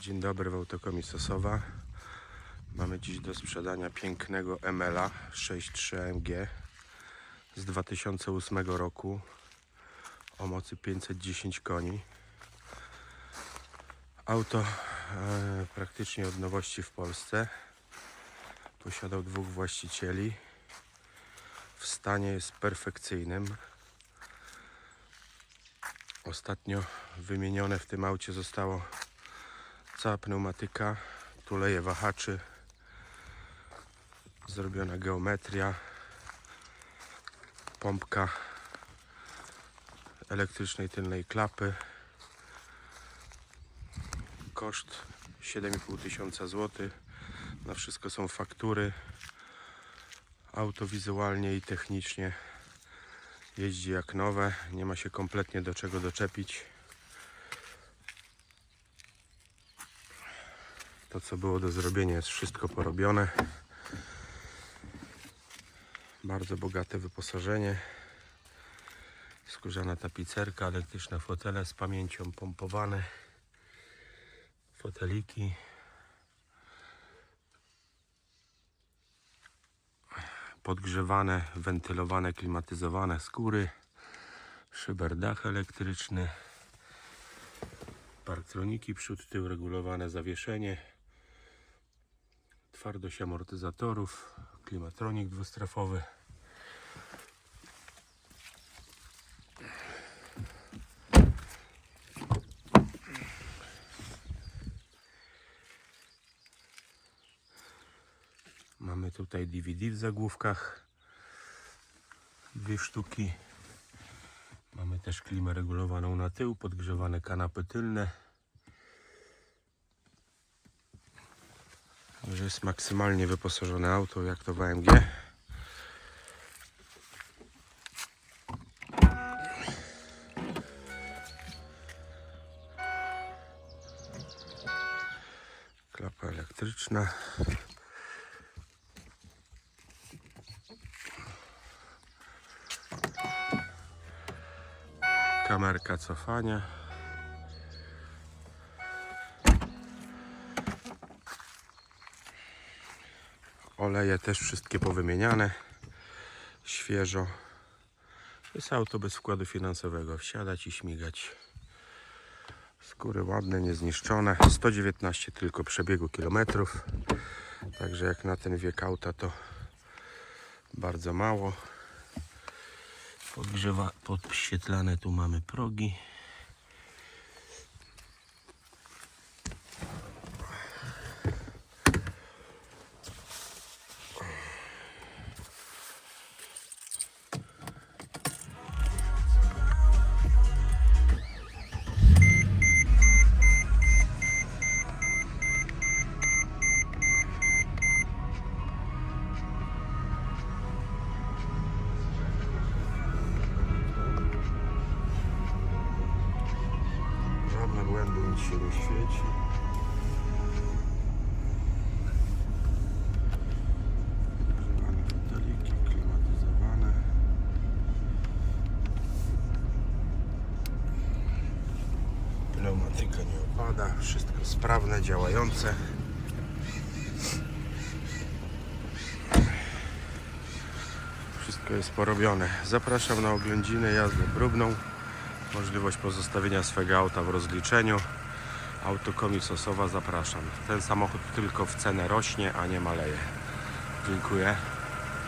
Dzień dobry w Autokomii Sosowa. Mamy dziś do sprzedania pięknego ML-a 6.3 AMG z 2008 roku o mocy 510 koni. Auto e, praktycznie od nowości w Polsce. Posiadał dwóch właścicieli. W stanie jest perfekcyjnym. Ostatnio wymienione w tym aucie zostało cała pneumatyka, tuleje wahaczy, zrobiona geometria, pompka elektrycznej tylnej klapy. Koszt 7,5 tysiąca złotych. Na wszystko są faktury. Auto wizualnie i technicznie jeździ jak nowe, nie ma się kompletnie do czego doczepić. To co było do zrobienia jest wszystko porobione. Bardzo bogate wyposażenie. Skórzana tapicerka, elektryczne fotele z pamięcią pompowane. Foteliki. Podgrzewane, wentylowane, klimatyzowane skóry. Szyberdach elektryczny. Parktroniki przód, tył, regulowane zawieszenie. Twardość amortyzatorów. Klimatronik dwustrefowy. Mamy tutaj DVD w zagłówkach. Dwie sztuki. Mamy też klimę regulowaną na tył, podgrzewane kanapy tylne. Także jest maksymalnie wyposażone auto, jak to w AMG. Klapa elektryczna. Kamerka cofania. Oleje też wszystkie powymieniane. Świeżo. Jest auto bez wkładu finansowego. Wsiadać i śmigać. Skóry ładne, niezniszczone. 119 tylko przebiegu kilometrów. Także jak na ten wiek auta to bardzo mało. Podgrzewa, podświetlane tu mamy progi. Żadne błędy, nic się świeci. Grzewane foteliki, klimatyzowane. Pneumatyka nie opada, wszystko sprawne, działające. Wszystko jest porobione. Zapraszam na oględzinę, jazdę próbną. Możliwość pozostawienia swego auta w rozliczeniu. Autokomi Sosowa zapraszam. Ten samochód tylko w cenę rośnie, a nie maleje. Dziękuję.